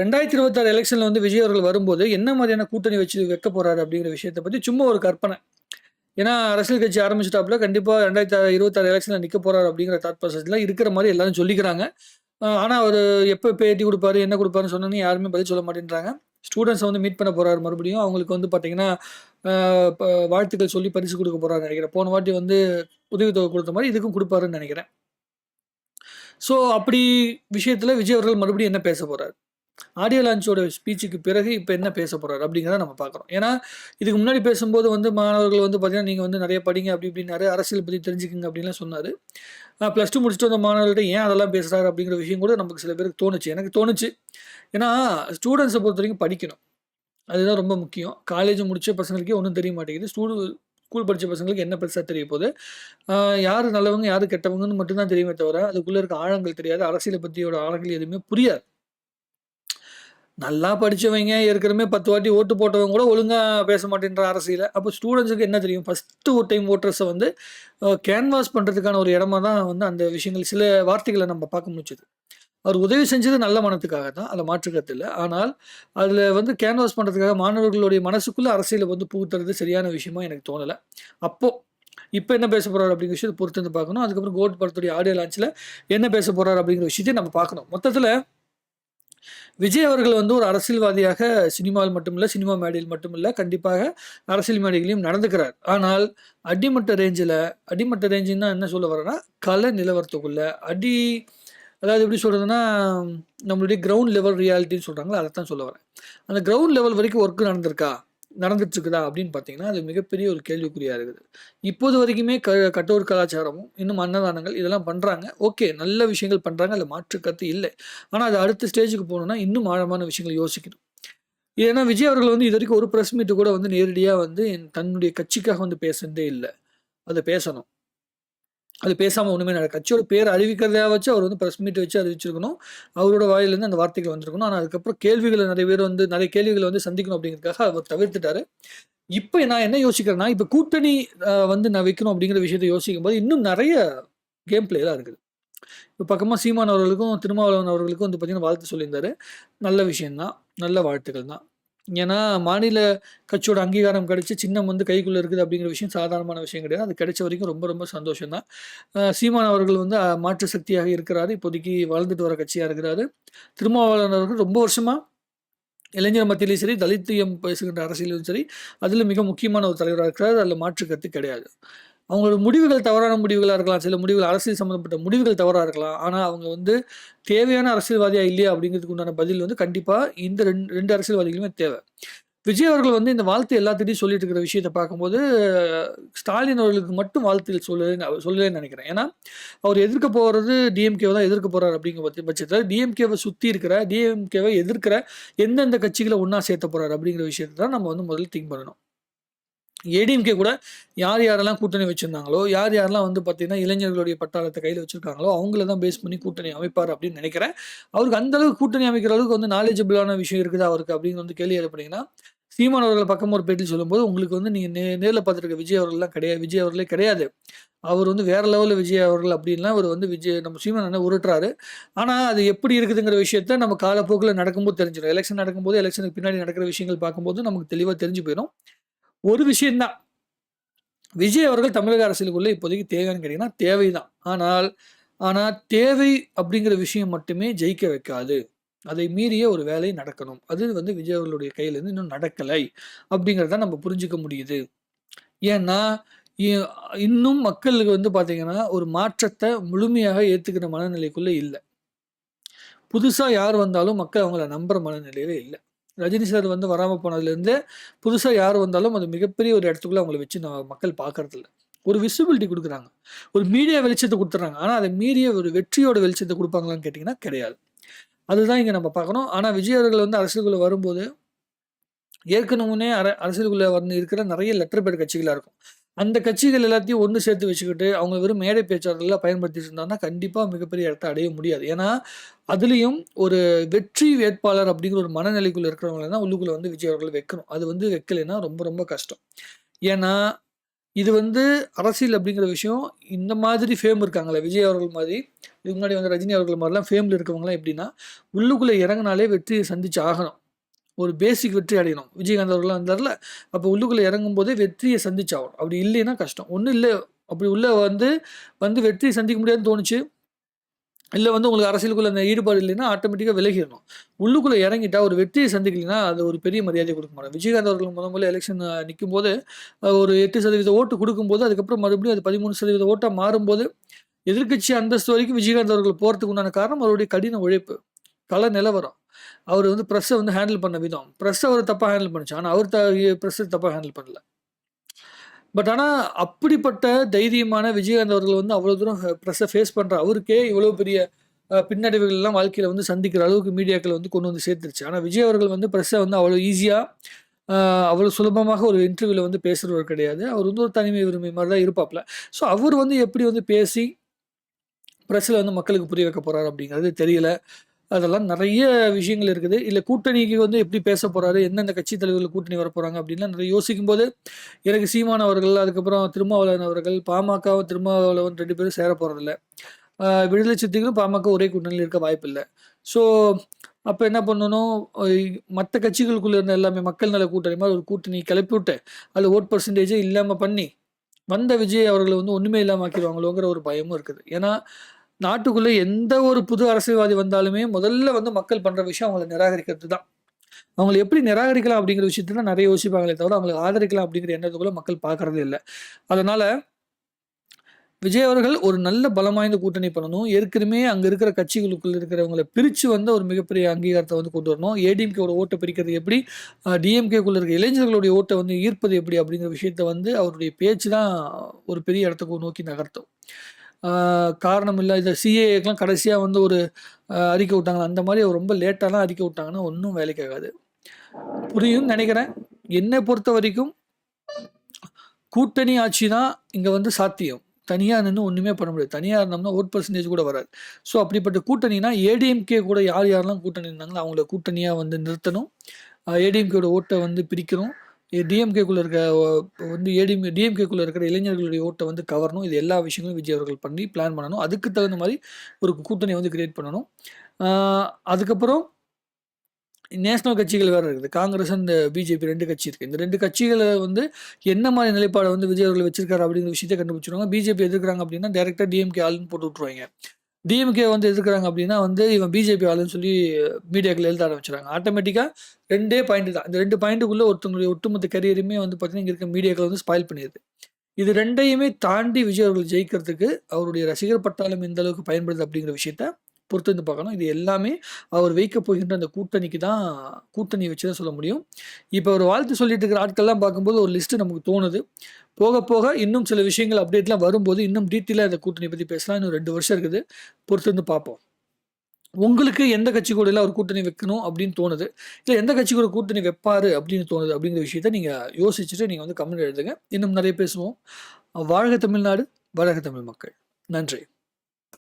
ரெண்டாயிரத்தி இருபத்தாறு எலெக்ஷனில் வந்து விஜய் அவர்கள் வரும்போது என்ன மாதிரியான கூட்டணி வச்சு வைக்க போகிறாரு அப்படிங்கிற விஷயத்தை பற்றி சும்மா ஒரு கற்பனை. ஏன்னா அரசியல் கட்சி ஆரம்பிச்சிட்டாப்புல கண்டிப்பாக ரெண்டாயிரத்தி இருபத்தாறு எலெக்ஷனில் நிற்க போகிறார் அப்படிங்கிற தாட் ப்ராசஸ்லாம் இருக்கிற மாதிரி எல்லாரும் சொல்லிக்கிறாங்க. ஆனால் அவர் எப்போ பேட்டி கொடுப்பாரு என்ன கொடுப்பாருன்னு சொன்னோன்னு யாருமே பதில் சொல்ல மாட்டேன்றாங்க. ஸ்டூடெண்ட்ஸை வந்து மீட் பண்ண போறாரு மறுபடியும். அவங்களுக்கு வந்து பார்த்தீங்கன்னா வாழ்த்துக்கள் சொல்லி பரிசு கொடுக்க போகிறாரு நினைக்கிறேன். போன வாட்டி வந்து உதவித்தொகை கொடுத்த மாதிரி இதுக்கும் கொடுப்பாருன்னு நினைக்கிறேன். ஸோ அப்படி விஷயத்தில் விஜய் அவர்கள் மறுபடியும் என்ன பேச போகிறார் ஆடியோ லான்ச்சோட ஸ்பீச்சுக்கு பிறகு இப்போ என்ன பேச போகிறாரு அப்படிங்கிறத நம்ம பார்க்குறோம். ஏன்னா இதுக்கு முன்னாடி பேசும்போது வந்து மாணவர்கள் வந்து பார்த்திங்கன்னா நீங்கள் வந்து நிறைய படிங்க அப்படி இப்படின்னாரு அரசியல் பற்றி தெரிஞ்சுக்குங்க அப்படின்லாம் சொன்னார். ப்ளஸ் டூ முடிச்சுட்டு வந்த மாணவர்கள்ட்ட ஏன் அதெல்லாம் பேசுகிறாரு அப்படிங்கிற விஷயம் கூட நமக்கு சில பேருக்கு தோணுச்சு. எனக்கு தோணுச்சு. ஏன்னா ஸ்டூடெண்ட்ஸை பொறுத்த வரைக்கும் படிக்கணும். அதுதான் ரொம்ப முக்கியம். காலேஜ் முடித்த பசங்களுக்கே ஒன்றும் தெரிய மாட்டேங்குது. ஸ்டூ ஸ்கூல் படித்த பசங்களுக்கு என்ன பெருசாக தெரிய போகுது? யார் நல்லவங்க யார் கெட்டவங்கன்னு மட்டும்தான் தெரியுமே தவிர அதுக்குள்ளே இருக்க ஆழங்கள் தெரியாது. அரசியலை பற்றியோட ஆழங்கள் எதுவுமே புரியாது. நல்லா படிச்சவங்க ஏற்கனவே பத்து வாட்டி ஓட்டு போட்டவங்க கூட ஒழுங்காக பேச மாட்டேன்ற அரசியல். அப்போ ஸ்டூடெண்ட்ஸுக்கு என்ன தெரியும்? ஃபஸ்ட்டு ஒரு டைம் ஓட்டர்ஸை வந்து கேன்வாஸ் பண்ணுறதுக்கான ஒரு இடமா தான் வந்து அந்த விஷயங்கள் சில வார்த்தைகளை நம்ம பார்க்க முடிச்சது அவர் உதவி செஞ்சது நல்ல மனத்துக்காக தான் அதில் மாற்றுக்கிறது இல்லை. ஆனால் அதில் வந்து கேன்வாஸ் பண்ணுறதுக்காக மாணவர்களுடைய மனசுக்குள்ளே அரசியலை வந்து புகுத்துறது சரியான விஷயமா எனக்கு தோணலை. அப்போது இப்போ என்ன பேச போகிறார் அப்படிங்கிற விஷயத்தை பொறுத்து வந்து பார்க்கணும். அதுக்கப்புறம் கோட் படத்துடைய ஆடியோ லான்ச்சில் என்ன பேச போகிறார் அப்படிங்கிற விஷயத்தை நம்ம பார்க்கணும். மொத்தத்தில் விஜய் அவர்கள் வந்து ஒரு அரசியல்வாதியாக சினிமாவில் மட்டுமில்ல சினிமா மேடையில் மட்டுமில்ல கண்டிப்பாக அரசியல் மேடைகளையும் நடந்துக்கிறார். ஆனால் அடிமட்ட ரேஞ்சில் அடிமட்ட ரேஞ்சுன்னா என்ன சொல்ல வரேன்னா கலை நிலவரத்துக்குள்ள அடி அதாவது எப்படி சொல்கிறதுனா நம்மளுடைய கிரவுண்ட் லெவல் ரியாலிட்டின்னு சொல்கிறாங்களோ அதை தான் சொல்ல வரேன் அந்த கிரவுண்ட் லெவல் வரைக்கும் ஒர்க் நடந்திருக்கா? நடந்துட்டு இருக்குதா அப்படின்னு பார்த்தீங்கன்னா அது மிகப்பெரிய ஒரு கேள்விக்குறியாக இருக்குது. இப்போது வரைக்குமே க கட்டோர் கலாச்சாரமும் இன்னும் அன்னதானங்கள் இதெல்லாம் பண்ணுறாங்க ஓகே நல்ல விஷயங்கள் பண்ணுறாங்க அதில் மாற்று கருத்து இல்லை. ஆனால் அது அடுத்த ஸ்டேஜுக்கு போகணுன்னா இன்னும் ஆழமான விஷயங்கள் யோசிக்கணும். ஏன்னா விஜய் அவர்கள் வந்து இது வரைக்கும் ஒரு ப்ரெஸ் மீட்டு கூட வந்து நேரடியாக வந்து என் தன்னுடைய கட்சிக்காக வந்து பேசுனதே இல்லை. அதை பேசணும். அது பேசாமல் ஒன்றுமே நடக்கும் கட்சியோட பேர் அறிவிக்கிறதா வச்சு அவர் வந்து ப்ரெஸ் மீட் வச்சு அறிவிச்சிருக்கணும். அவரோட வாயிலேருந்து அந்த வார்த்தைகள் வந்திருக்கணும். ஆனால் அதுக்கப்புறம் கேள்விகளை நிறைய பேர் வந்து நிறைய கேள்விகளை வந்து சந்திக்கணும் அப்படிங்கிறதுக்காக அவர் தவிர்த்துட்டாரு. இப்போ நான் என்ன யோசிக்கிறேன்னா இப்போ கூட்டணி வந்து நான் வைக்கணும் அப்படிங்கிற விஷயத்த யோசிக்கும் போது இன்னும் நிறைய கேம் பிளேலாம் இருக்குது. இப்போ பக்கமாக சீமான் அவர்களுக்கும் திருமாவளவன் அவர்களுக்கும் வந்து பார்த்தீங்கன்னா வாழ்த்து சொல்லியிருந்தாரு. நல்ல விஷயம்தான். நல்ல வாழ்த்துக்கள் தான் ஏன்னா மாநில கட்சியோட அங்கீகாரம் கிடைச்சி சின்னம் வந்து கைக்குள்ளே இருக்குது அப்படிங்கிற விஷயம் சாதாரணமான விஷயம் கிடையாது. அது கிடைச்ச வரைக்கும் ரொம்ப ரொம்ப சந்தோஷம் தான் சீமான் அவர்கள் வந்து மாற்று சக்தியாக இருக்கிறாரு. இப்போதைக்கு வளர்ந்துட்டு வர கட்சியாக இருக்கிறாரு. திருமாவளவன் அவர்கள் ரொம்ப வருஷமாக இளைஞர் மத்தியிலையும் சரி தலித்தியம் பேசுகின்ற அரசியலும் சரி அதில் மிக முக்கியமான ஒரு தலைவராக இருக்கிறார். அதில் மாற்று கருத்து கிடையாது. அவங்களோட முடிவுகள் தவறான முடிவுகளாக இருக்கலாம். சில முடிவுகள் அரசியல் சம்மந்தப்பட்ட முடிவுகள் தவறாக இருக்கலாம். ஆனால் அவங்க வந்து தேவையான அரசியல்வாதியாக இல்லையா அப்படிங்கிறதுக்கு உண்டான பதில் வந்து கண்டிப்பாக இந்த ரெண்டு ரெண்டு அரசியல்வாதிகளுமே தேவை. விஜய் அவர்கள் வந்து இந்த வாழ்த்து எல்லாத்திட்டையும் சொல்லிட்டு இருக்கிற விஷயத்தை பார்க்கும்போது ஸ்டாலின் அவர்களுக்கு மட்டும் வாழ்த்துகள் சொல்ல சொல்லலன்னு நினைக்கிறேன். ஏன்னா அவர் எதிர்க்க போகிறது டிஎம்கேவை தான் எதிர்க்க போகிறார் அப்படிங்கிற பற்றி பட்சத்தில் டிஎம்கேவை சுற்றி இருக்கிற டிஎம்கேவை எதிர்க்கிற எந்தெந்த கட்சிகளை ஒன்றா சேர்த்த போகிறார் அப்படிங்கிற விஷயத்தை தான் நம்ம வந்து முதல்ல திங்க் பண்ணணும். ஏடிஎம்கே கூட யார் யாரெல்லாம் கூட்டணி வச்சிருந்தாங்களோ யார் யாரெல்லாம் வந்து பார்த்தீங்கன்னா இளைஞர்களுடைய பட்டாளத்தை கையில் வச்சுருக்காங்களோ அவங்கள தான் பேஸ் பண்ணி கூட்டணி அமைப்பார் அப்படின்னு நினைக்கிறேன். அவருக்கு அந்தளவுக்கு கூட்டணி அமைக்கிற அளவுக்கு வந்து நாலேஜபிளான விஷயம் இருக்குது அவருக்கு அப்படின்னு வந்து கேள்வி எழுப்பினீங்கன்னா சீமான் அவர்கள் பக்கம் ஒரு பேட்டி சொல்லும்போது உங்களுக்கு வந்து நீங்கள் நே நேரில் பார்த்துருக்க விஜய் அவர்கள்லாம் கிடையாது விஜய் அவர்களே கிடையாது. அவர் வந்து வேற லெவலில் விஜய் அவர்கள் அப்படின்லாம் அவர் வந்து விஜய் நம்ம சீமான் அண்ணன் உருட்டுறாரு. ஆனால் அது எப்படி இருக்குதுங்கிற விஷயத்த நம்ம காலப்போக்கில் நடக்கும்போது தெரிஞ்சிடும். எலெக்ஷன் நடக்கும்போது எலெக்ஷனுக்கு பின்னாடி நடக்கிற விஷயங்கள் பார்க்கும்போது நமக்கு தெளிவாக தெரிஞ்சு போயிடும். ஒரு விஷயம்தான் விஜய் அவர்கள் தமிழக அரசியலுக்குள்ளே இப்போதைக்கு தேவைன்னு கேட்டீங்கன்னா தேவைதான். ஆனால் ஆனால் தேவை அப்படிங்கிற விஷயம் மட்டுமே ஜெயிக்க வைக்காது. அதை மீறிய ஒரு வேலை நடக்கணும். அது வந்து விஜய் அவர்களுடைய கையிலேருந்து இன்னும் நடக்கலை அப்படிங்கிறத நம்ம புரிஞ்சுக்க முடியுது. ஏன்னா இன்னும் மக்களுக்கு வந்து பார்த்தீங்கன்னா ஒரு மாற்றத்தை முழுமையாக ஏற்றுக்கிற மனநிலைக்குள்ளே இல்லை. புதுசாக யார் வந்தாலும் மக்கள் அவங்கள நம்புற மனநிலையில இல்லை. ரஜினி சார் வந்து வராமல் போனதுலேருந்து புதுசாக யார் வந்தாலும் அது மிகப்பெரிய ஒரு இடத்துக்குள்ளே அவங்கள வச்சு நம்ம மக்கள் பார்க்கறதில்ல ஒரு விசிபிலிட்டி கொடுக்குறாங்க. ஒரு மீடியா வெளிச்சத்தை கொடுத்துட்றாங்க ஆனால் அதை மீறிய ஒரு வெற்றியோட வெளிச்சத்தை கொடுப்பாங்களான்னு கேட்டிங்கன்னா கிடையாது. அதுதான் இங்கே நம்ம பார்க்கணும். ஆனால் விஜய் அவர்கள் வந்து அரசியலுக்குள்ளே வரும்போது ஏற்கனவே அர அரசியலுக்குள்ளே வந்து இருக்கிற நிறைய லெட்டர் பேட் கட்சிகளாக இருக்கும். அந்த கட்சிகள் எல்லாத்தையும் ஒன்று சேர்த்து வச்சுக்கிட்டு அவங்க வெறும் மேடை பேச்சாளர்களாக பயன்படுத்திட்டு இருந்தாங்கன்னா கண்டிப்பாக மிகப்பெரிய இடத்த அடைய முடியாது. ஏன்னா அதுலேயும் ஒரு வெற்றி வேட்பாளர் அப்படிங்கிற ஒரு மனநிலைக்குள்ளே இருக்கிறவங்கள தான் உள்ளுக்குள்ளே வந்து விஜய் அவர்கள் வைக்கணும். அது வந்து வைக்கலைன்னா ரொம்ப ரொம்ப கஷ்டம். ஏன்னா இது வந்து அரசியல் அப்படிங்கிற விஷயம் இந்த மாதிரி ஃபேம் இருக்காங்களே விஜய் அவர்கள் மாதிரி இதுக்கு முன்னாடி வந்து ரஜினி அவர்கள் மாதிரிலாம் ஃபேமில் இருக்கவங்களாம் எப்படின்னா உள்ளுக்குள்ளே இறங்கினாலே வெற்றியை சந்திச்சு ஆகணும். ஒரு பேசிக் வெற்றி அடையணும். விஜயகாந்த் அவர்கள் வந்தார்ல அப்போ உள்ளுக்குள்ளே இறங்கும் போதே வெற்றியை சந்திச்சாகணும். அப்படி இல்லைன்னா கஷ்டம். ஒன்றும் இல்லை. அப்படி உள்ளே வந்து வந்து வெற்றியை சந்திக்க முடியாதுன்னு தோணுச்சு. இல்லை வந்து உங்களுக்கு அரசியலுக்குள்ள அந்த ஈடுபாடு இல்லைன்னா ஆட்டோமேட்டிக்காக விலகிடணும். உள்ளுக்குள்ளே இறங்கிட்டா ஒரு வெற்றியை சந்திக்கலைன்னா அது ஒரு பெரிய மரியாதை கொடுக்க மாட்டோம். விஜயகாந்த் அவர்கள் முத முதல்ல எலெக்ஷன் நிற்கும் போது ஒரு எட்டு சதவீத ஓட்டு கொடுக்கும்போது அதுக்கப்புறம் மறுபடியும் அது பதிமூணு சதவீத ஓட்டாக மாறும்போது எதிர்க்கட்சி அந்தஸ்து வரைக்கும் விஜயகாந்த் அவர்கள் போகிறதுக்கு உண்டான காரணம் அவருடைய கடின உழைப்பு. கள நிலவரம். அவர் வந்து ப்ரெஸ்ஸை வந்து ஹேண்டில் பண்ண விதம். ப்ரெஸ்ஸை அவர் தப்பாக ஹேண்டில் பண்ணுச்சு. ஆனால் அவர் த ப்ரெஸ்ஸை தப்பாக ஹேண்டில் பண்ணல. பட் ஆனால் அப்படிப்பட்ட தைரியமான விஜயகாந்த் அவர்கள் வந்து அவ்வளோ தூரம் ப்ரெஸ்ஸை ஃபேஸ் பண்ணுற அவருக்கே இவ்வளோ பெரிய பின்னடைவுகள்லாம் வாழ்க்கையில் வந்து சந்திக்கிற அளவுக்கு மீடியாக்களை வந்து கொண்டு வந்து சேர்த்துருச்சு. ஆனால் விஜய் அவர்கள் வந்து ப்ரெஸ்ஸை வந்து அவ்வளோ ஈஸியாக அவ்வளோ சுலபமாக ஒரு இன்டர்வியூவில் வந்து பேசுகிறவர் கிடையாது. அவர் வந்து ஒரு தனிமை விரும்பி மாதிரி தான் இருப்பாப்ல ஸோ அவர் வந்து எப்படி வந்து பேசி ப்ரெஸ்ஸில் வந்து மக்களுக்கு புரிய வைக்க போகிறார் அப்படிங்கிறது தெரியல. அதெல்லாம் நிறைய விஷயங்கள் இருக்குது. இல்லை கூட்டணிக்கு வந்து எப்படி பேச போகிறாரு எந்தெந்த கட்சி தலைவர்கள் கூட்டணி வர போகிறாங்க அப்படின்லாம் நிறைய யோசிக்கும் போது எனக்கு சீமான் அவர்கள் அதுக்கப்புறம் திருமாவளவன் அவர்கள் பாமகவும் திருமாவளவன் ரெண்டு பேரும் சேர போகிறதில்ல விடுதலை சித்திகளும் பாமக ஒரே கூட்டணியில் இருக்க வாய்ப்பில்லை. ஸோ அப்போ என்ன பண்ணணும்? மற்ற கட்சிகளுக்குள்ளே இருந்த எல்லாமே மக்கள் நல கூட்டணி மாதிரி ஒரு கூட்டணி கிளப்பி விட்டு அதில் ஓட் பர்சன்டேஜே இல்லாமல் பண்ணி வந்த விஜய் அவர்களை வந்து ஒன்றுமே இல்லாமல் ஆக்கிடுவாங்களோங்கிற ஒரு பயமும் இருக்குது. ஏன்னா நாட்டுக்குள்ளே எந்த ஒரு புது அரசியல்வாதி வந்தாலுமே முதல்ல வந்து மக்கள் பண்ணுற விஷயம் அவங்கள நிராகரிக்கிறது தான் அவங்களை எப்படி நிராகரிக்கலாம் அப்படிங்கிற விஷயத்துல நிறைய யோசிப்பாங்களே தவிர அவங்களை ஆதரிக்கலாம் அப்படிங்கிற எண்ணத்துக்குள்ள மக்கள் பார்க்கறதே இல்லை. அதனால விஜய் அவர்கள் ஒரு நல்ல பலம் வாய்ந்த கூட்டணி பண்ணணும். ஏற்கனவே அங்கே இருக்கிற கட்சிகளுக்குள்ள இருக்கிறவங்களை பிரித்து வந்து ஒரு மிகப்பெரிய அங்கீகாரத்தை வந்து கொண்டு வரணும். ஏடிஎம்கேவோட ஓட்டை பிரிக்கிறது எப்படி? டிஎம்கேக்குள்ள இருக்க இளைஞர்களுடைய ஓட்டை வந்து ஈர்ப்பது எப்படி அப்படிங்கிற விஷயத்த வந்து அவருடைய பேச்சு தான் ஒரு பெரிய இடத்துக்கு நோக்கி நகர்த்தும். காரணம் இல்லை. இந்த சிஏஏக்கெலாம் கடைசியாக வந்து ஒரு அறிக்கை விட்டாங்க. அந்த மாதிரி ரொம்ப லேட்டாலாம் அறிக்கை விட்டாங்கன்னா ஒன்றும் வேலைக்கு ஆகாது. புரியும் நினைக்கிறேன். என்னை பொறுத்த வரைக்கும் கூட்டணி ஆட்சி தான் இங்கே வந்து சாத்தியம். தனியாக நின்று ஒன்றுமே பண்ண முடியாது. தனியாக இருந்தோம்னா ஓட் பர்சன்டேஜ் கூட வராது. ஸோ அப்படிப்பட்ட கூட்டணினா ஏடிஎம்கே கூட யார் யாரெல்லாம் கூட்டணி இருந்தாங்களோ அவங்கள கூட்டணியாக வந்து நிறுத்தணும். ஏடிஎம்கேயோட ஓட்டை வந்து பிரிக்கணும். டிஎம்கேக்குள்ளே இருக்க வந்து ஏடிஎம் டிஎம்கேக்குள்ளே இருக்கிற இளைஞர்களுடைய ஓட்டை வந்து கவரணும். இது எல்லா விஷயங்களும் விஜய் அவர்கள் பண்ணி பிளான் பண்ணணும். அதுக்கு தகுந்த மாதிரி ஒரு கூட்டணி வந்து கிரியேட் பண்ணணும். அதுக்கப்புறம் நேஷனல் கட்சிகள் வேறு இருக்குது. காங்கிரஸ் அந்த பிஜேபி ரெண்டு கட்சி இருக்குது இந்த ரெண்டு கட்சிகளை வந்து என்ன மாதிரி நிலைப்பாடை வந்து விஜய் அவர்கள் வச்சிருக்காரு அப்படிங்கிற விஷயத்தை கண்டுபிடிச்சிருவாங்க பிஜேபி எதிர்க்கிறாங்க அப்படின்னா டேரெக்டாக டிஎம்கே ஆளுன்னு போட்டு விட்ருவாங்க டிஎம்கே வந்து எதிர்க்கிறாங்க அப்படின்னா வந்து இவன் பிஜேபி ஆளுன்னு சொல்லி மீடியாக்கள் எழுத ஆரம்பிச்சிடறாங்க ஆட்டோமேட்டிக்காக ரெண்டே பாயிண்ட் தான். இந்த ரெண்டு பாயிண்ட்டுக்குள்ளே ஒருத்தவங்களுடைய ஒட்டுமொத்த கரியருமே வந்து பார்த்தீங்கன்னா இங்கே இருக்க மீடியாக்கள் வந்து ஸ்பாயில் பண்ணிடுது இது ரெண்டையுமே தாண்டி விஜய் அவர்கள் ஜெயிக்கிறதுக்கு அவருடைய ரசிகர் பட்டாலும் எந்த அளவுக்கு பயன்படுது அப்படிங்கிற விஷயத்த பொறுத்து வந்து பார்க்கணும். இது எல்லாமே அவர் வைக்க போகின்ற அந்த கூட்டணிக்கு தான் கூட்டணி வச்சு தான் சொல்ல முடியும். இப்போ அவர் வாழ்த்து சொல்லிட்டு இருக்கிற ஆட்கள்லாம் பார்க்கும்போது ஒரு லிஸ்ட்டு நமக்கு தோணுது. போக போக இன்னும் சில விஷயங்கள் அப்டேட்லாம் வரும்போது இன்னும் டீட்டெயிலாக இந்த கூட்டணி பற்றி பேசலாம். இன்னும் ரெண்டு வருஷம் இருக்குது. பொறுத்து வந்து பார்ப்போம். உங்களுக்கு எந்த கட்சி கூட எல்லாம் ஒரு கூட்டணி வைக்கணும் அப்படின்னு தோணுது. இல்லை எந்த கட்சி கூட கூட்டணி வைப்பாரு அப்படின்னு தோணுது அப்படிங்கிற விஷயத்த நீங்கள் யோசிச்சுட்டு நீங்கள் வந்து கமெண்ட் எழுதுங்க. இன்னும் நிறைய பேசுவோம். வாழ்க தமிழ்நாடு வழக தமிழ் மக்கள். நன்றி.